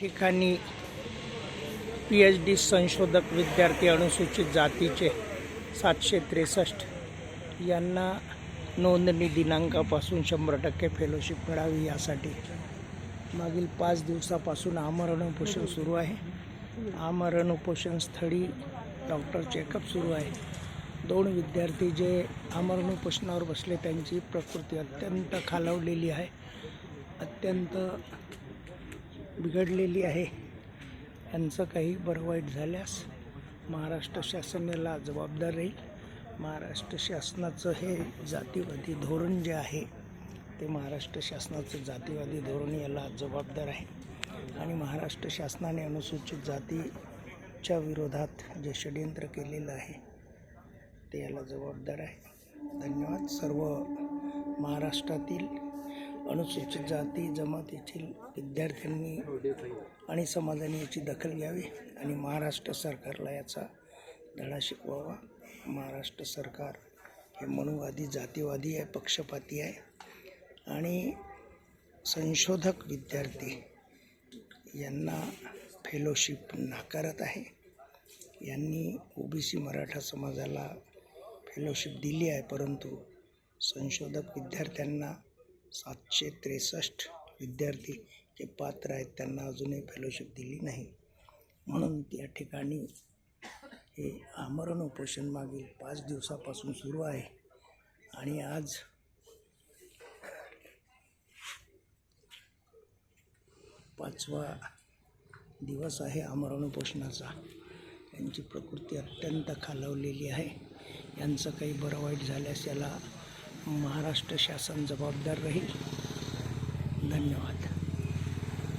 ठिकाणी P H D संशोधक विद्यार्थी अनुसूचित जातीचे सातशे त्रेसष्ट यांना नोंदणी दिनांकापासून शंभर टक्के फेलोशिप मिळावी यासाठी मागील पाच दिवसापासून आमरण उपोषण सुरू आहे. आमरण उपोषण स्थळी डॉक्टर चेकअप सुरू आहे. दोन विद्यार्थी जे आमरण उपोषणावर बसले त्यांची प्रकृती अत्यंत खालावलेली आहे. अत्यंत बिघडलेली आहे. यांचं काही बरं वाईट झाल्यास महाराष्ट्र शासन याला जबाबदार राहील. महाराष्ट्र शासनाचं हे जातीवादी धोरण जे आहे ते महाराष्ट्र शासनाचं जातीवादी धोरण याला जबाबदार आहे. आणि महाराष्ट्र शासनाने अनुसूचित जातीच्या विरोधात जे षडयंत्र केलेलं आहे ते याला जबाबदार आहे. धन्यवाद. सर्व महाराष्ट्रातील अनुसूचित जाती जमातीतील विद्यार्थ्यांनी आणि समाजाने याची दखल घ्यावी आणि महाराष्ट्र सरकारला याचा धडा शिकवावा. महाराष्ट्र सरकार हे मनुवादी जातीवादी आहे पक्षपाती आहे आणि संशोधक विद्यार्थी यांना फेलोशिप नाकारत आहे. यांनी ओबीसी मराठा समाजाला फेलोशिप दिली आहे परंतु संशोधक विद्यार्थ्यांना सातशे त्रेसष्ट विद्यार्थी जे पात्र आहेत त्यांना अजूनही फेलोशिप दिली नाही. म्हणून त्या ठिकाणी हे आमरण उपोषण मागील पाच दिवसापासून सुरू आहे. आणि आज पाचवा दिवस आहे आमरण उपोषणाचा. यांची प्रकृती अत्यंत खालावलेली आहे. यांचं काही बरं वाईट झाल्यास याला महाराष्ट्र शासन जबाबदार राहील. धन्यवाद.